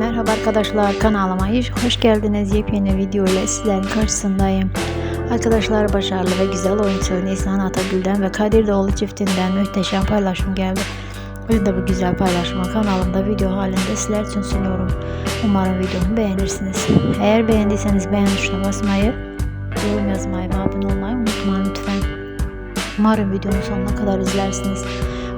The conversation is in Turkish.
Merhaba arkadaşlar kanalıma hoş geldiniz. Yepyeni video ile sizlerin karşısındayım. Arkadaşlar başarılı ve güzel oyuncu Nisan Atagül'den ve Kadir Doğulu çiftinden muhteşem paylaşım geldi. Ben de bu güzel paylaşımı kanalımda video halinde sizler için sunuyorum. Umarım videomu beğenirsiniz. Eğer beğendiyseniz beğen tuşuna basmayı, yorum yazmayı ve abone olmayı unutmayın lütfen. Umarım videomu sonuna kadar izlersiniz.